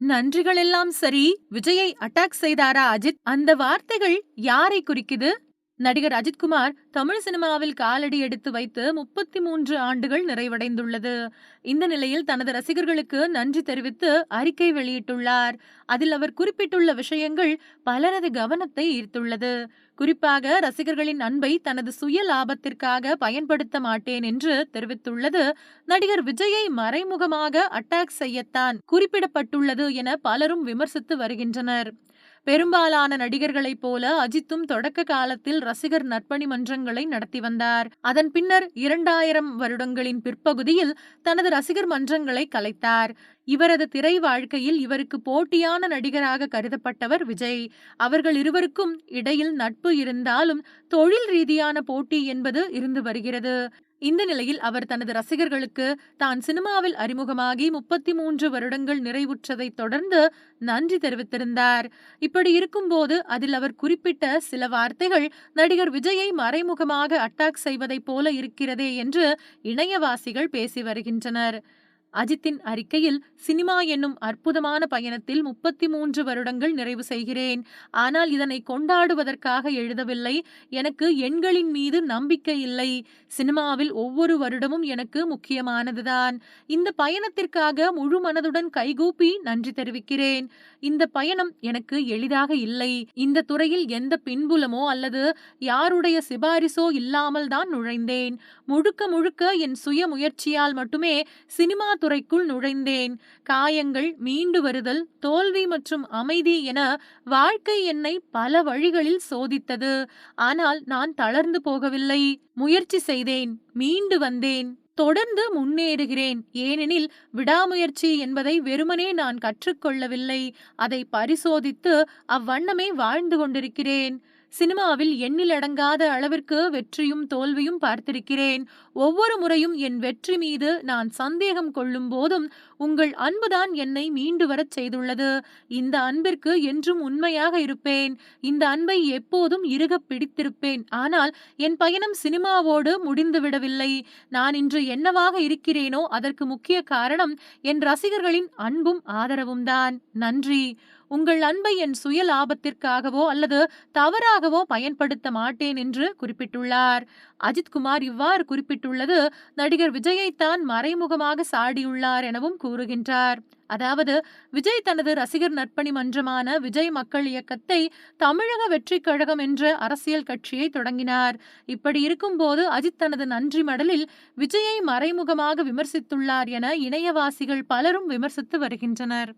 நன்றிகள் எல்லாம் சரி. விஜயை அட்டாக் செய்தாரா அஜித்? அந்த வார்த்தைகள் யாரை குறிக்குது? நடிகர் அஜித்குமார் தமிழ் சினிமாவில் காலடி எடுத்து வைத்து முப்பத்தி மூன்று ஆண்டுகள் நிறைவடைந்துள்ளது. இந்த நிலையில் தனது ரசிகர்களுக்கு நன்றி தெரிவித்து அறிக்கை வெளியிட்டுள்ளார். அதில் அவர் குறிப்பிட்டுள்ள விஷயங்கள் பலரது கவனத்தை ஈர்த்துள்ளது. குறிப்பாக ரசிகர்களின் அன்பை தனது சுய லாபத்திற்காக பயன்படுத்த மாட்டேன் என்று தெரிவித்துள்ளது. நடிகர் விஜயை மறைமுகமாக அட்டாக் செய்யத்தான் குறிப்பிடப்பட்டுள்ளது என பலரும் விமர்சித்து வருகின்றனர். பெரும்பாலான நடிகர்களைப் போல அஜித்தும் தொடக்க காலத்தில் ரசிகர் நற்பணி மன்றங்களை நடத்தி வந்தார். அதன் பின்னர் இரண்டாயிரம் வருடங்களின் பிற்பகுதியில் தனது ரசிகர் மன்றங்களை கலைத்தார். இவரது திரை வாழ்க்கையில் இவருக்கு போட்டியான நடிகராக கருதப்பட்டவர் விஜய். அவர்கள் இருவருக்கும் இடையில் நட்பு இருந்தாலும் தொழில் ரீதியான போட்டி என்பது இருந்து வருகிறது. இந்த நிலையில் அவர் தனது ரசிகர்களுக்கு தான் சினிமாவில் அறிமுகமாகி முப்பத்தி மூன்று வருடங்கள் நிறைவுற்றதைத் தொடர்ந்து நன்றி தெரிவித்திருந்தார். இப்படி இருக்கும்போது அதில் அவர் குறிப்பிட்ட சில வார்த்தைகள் நடிகர் விஜயை மறைமுகமாக அட்டாக் செய்வதைப் போல இருக்கிறதே என்று இணையவாசிகள் பேசி வருகின்றனர். அஜித்தின் அறிக்கையில் சினிமா என்னும் அற்புதமான பயணத்தில் முப்பத்தி மூன்று வருடங்கள் நிறைவு செய்கிறேன். ஆனால் இதனை கொண்டாடுவதற்காக எழுதவில்லை. எனக்கு எண்களின் மீது நம்பிக்கை இல்லை. சினிமாவில் ஒவ்வொரு வருடமும் எனக்கு முக்கியமானதுதான். இந்த பயணத்திற்காக முழு மனதுடன் கைகூப்பி நன்றி தெரிவிக்கிறேன். இந்த பயணம் எனக்கு எளிதாக இல்லை. இந்த துறையில் எந்த பின்புலமோ அல்லது யாருடைய சிபாரிசோ இல்லாமல் தான் நுழைந்தேன். முழுக்க முழுக்க என் சுய முயற்சியால் மட்டுமே சினிமா காவல்துறைக்குள் நுழைந்தேன். காயங்கள் மீண்டு வருதல் தோல்வி மற்றும் அமைதி என வாழ்க்கை என்னை பல வழிகளில் சோதித்தது. ஆனால் நான் தளர்ந்து போகவில்லை. முயற்சி செய்தேன் மீண்டு வந்தேன் தொடர்ந்து முன்னேறுகிறேன். ஏனெனில் விடாமுயற்சி என்பதை வெறுமனே நான் கற்றுக்கொள்ளவில்லை. அதை பரிசோதித்து அவ்வண்ணமே வாழ்ந்து கொண்டிருக்கிறேன். சினிமாவில் எண்ணிலடங்காத அளவிற்கு வெற்றியும் தோல்வியும் பார்த்திருக்கிறேன். ஒவ்வொரு முறையும் என் வெற்றி மீது நான் சந்தேகம் கொள்ளும் போதும் உங்கள் அன்புதான் என்னை மீண்டு வரச் செய்துள்ளது. இந்த அன்பிற்கு என்றும் உண்மையாக இருப்பேன். இந்த அன்பை எப்போதும் இறுக பிடித்திருப்பேன். ஆனால் என் பயணம் சினிமாவோடு முடிந்துவிடவில்லை நான் இன்று என்னவாக இருக்கிறேனோ அதற்கு முக்கிய காரணம் என் ரசிகர்களின் அன்பும் ஆதரவும் தான் நன்றி. உங்கள் அன்பை என் சுய லாபத்திற்காகவோ அல்லது தவறாகவோ பயன்படுத்த மாட்டேன் என்று குறிப்பிட்டுள்ளார். அஜித்குமார் இவ்வாறு குறிப்பிட்டுள்ளது. நடிகர் விஜயைத்தான் மறைமுகமாக சாடியுள்ளார் எனவும் கூறுகின்றார். அதாவது விஜய் தனது ரசிகர் நற்பணி மன்றமான விஜய் மக்கள் இயக்கத்தை தமிழக வெற்றி கழகம் என்ற அரசியல் கட்சியை தொடங்கினார். இப்படி இருக்கும்போது அஜித் தனது நன்றி மடலில் விஜயை மறைமுகமாக விமர்சித்துள்ளார் என இணையவாசிகள் பலரும் விமர்சித்து வருகின்றனர்.